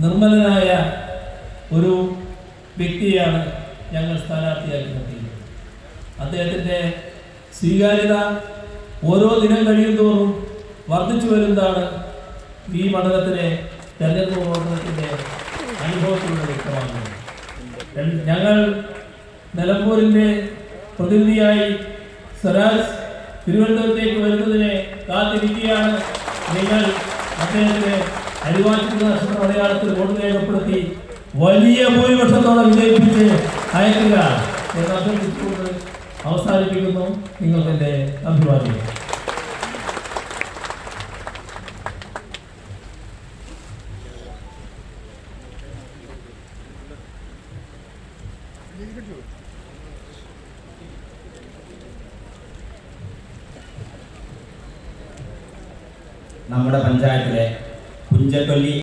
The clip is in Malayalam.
നിർമ്മലനായ ഒരു വ്യക്തിയാണ് ഞങ്ങൾ സ്ഥാനാർത്ഥിയാക്കി നിർത്തിയത് അദ്ദേഹത്തിന്റെ സ്വീകാര്യത ഓരോ ദിനം കഴിയുന്തോറും വർദ്ധിച്ചു വരുന്നതാണ് ഈ മണ്ഡലത്തിലെ തെരഞ്ഞെടുപ്പ് പ്രവർത്തനത്തിന്റെ അനുഭവത്തിലൂടെ വ്യക്തമാകുന്നത്. ഞങ്ങൾ നിലമ്പൂരിന്റെ പ്രതിനിധിയായി സ്വരാജ് തിരുവനന്തപുരത്തേക്ക് വരുന്നതിനെ കാത്തിരിക്കുകയാണ് നിങ്ങൾ അദ്ദേഹത്തെ അരിവാച്ചിക്കുന്ന നക്ഷത്ര മലയാളത്തിൽ വോട്ട് രേഖപ്പെടുത്തി വലിയ ഭൂരിപക്ഷത്തോടെ വിജയിപ്പിച്ച് അയക്കുക അഭ്യർത്ഥിച്ചുകൊണ്ട് അവസാനിപ്പിക്കുന്നു നിങ്ങൾക്കെന്റെ അഭിവാദ്യം. നമ്മുടെ പഞ്ചായത്തിലെ गुंजाटोली